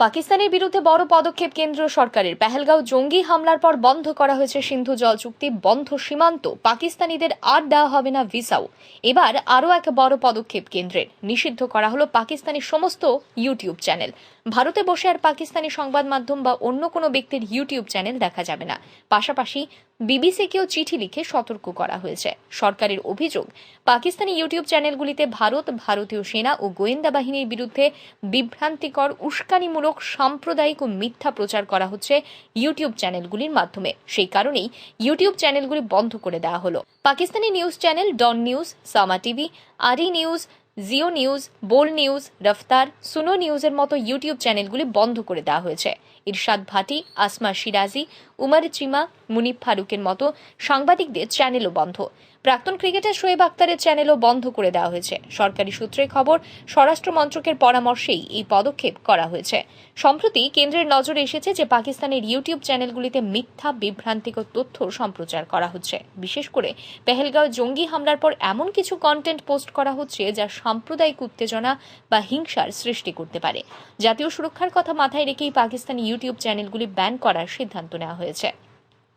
পাকিস্তানের বিরুদ্ধে বড় পদক্ষেপ কেন্দ্র সরকারের। পেহেলগাঁও জঙ্গি হামলার পর বন্ধ করা হয়েছে সিন্ধু জল চুক্তি। বন্ধ সীমান্ত। পাকিস্তানিদের আর দেওয়া হবে না ভিসাও। এবার আরও এক বড় পদক্ষেপ কেন্দ্রের। নিষিদ্ধ করা হলো পাকিস্তানি সমস্ত ইউটিউব চ্যানেল। ভারতে বসে আর পাকিস্তানি সংবাদ মাধ্যম বা অন্য কোনো ব্যক্তির ইউটিউব চ্যানেল দেখা যাবে না। পাশাপাশি বিবিসিকেও চিঠি লিখে সতর্ক করা হয়েছে। সরকারের অভিযোগ, পাকিস্তানি ইউটিউব চ্যানেলগুলিতে ভারত, ভারতীয় সেনা ও গোয়েন্দা বাহিনীর বিরুদ্ধে বিভ্রান্তিকর, উস্কানিমূলক, সাম্প্রদায়িক ও মিথ্যা প্রচার করা হচ্ছে ইউটিউব চ্যানেলগুলির মাধ্যমে। সেই কারণেই ইউটিউব চ্যানেলগুলি বন্ধ করে দেওয়া হলো। Pakistani news channel Dawn News, Samaa TV ARY News Geo News, Bol News, Raftaar, Suno নিউজের মতো ইউটিউব চ্যানেলগুলি বন্ধ করে দেওয়া হয়েছে। ইরশাদ ভাটি, আসমা সিরাজি, উমার চিমা মুনিফ ফারুকের মতো সাংবাদিকদের চ্যানেলও বন্ধ। প্রাক্তন ক্রিকেটার শোয়েব আক্তারের চ্যানেলও বন্ধ করে দেওয়া হয়েছে। সরকারি সূত্রে খবর, স্বরাষ্ট্র মন্ত্রকের পরামর্শেই এই পদক্ষেপ করা হয়েছে। সম্প্রতি কেন্দ্রের নজরে এসেছে যে পাকিস্তানের ইউটিউব চ্যানেলগুলিতে মিথ্যা, বিভ্রান্তিকর তথ্য সম্প্রচার করা হচ্ছে। বিশেষ করে পেহেলগাঁও জঙ্গি হামলার পর এমন কিছু কন্টেন্ট পোস্ট করা হচ্ছে যা সাম্প্রদায়িক উত্তেজনা বা হিংসার সৃষ্টি করতে পারে। জাতীয় সুরক্ষার কথা মাথায় রেখেই পাকিস্তানি ইউটিউব চ্যানেলগুলি ব্যান করার সিদ্ধান্ত নেওয়া হয়েছে।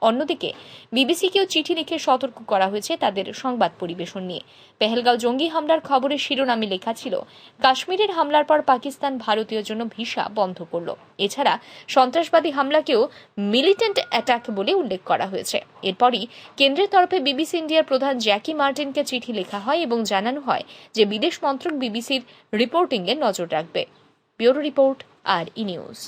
অন্যদিকে, বিবিসিকেও চিঠি লিখে সতর্ক করা হয়েছে তাদের সংবাদ পরিবেশন নিয়ে। পেহেলগাঁও জঙ্গি হামলার খবরের শিরোনামে লেখা ছিল, কাশ্মীরের হামলার পর পাকিস্তান ভারতীয় জন্য ভিসা বন্ধ করল। এছাড়া, সন্ত্রাসবাদী হামলাকেও মিলিটেন্ট অ্যাটাক বলে উল্লেখ করা হয়েছে। এরপরই কেন্দ্রের তরফে বিবিসি ইন্ডিয়ার প্রধান জ্যাকি মার্টিনকে চিঠি লেখা হয় এবং জানানো হয় যে বিদেশ মন্ত্রক বিবিসির রিপোর্টিংয়ে নজর রাখবে। ব্যুরো রিপোর্ট, আর ই নিউজ।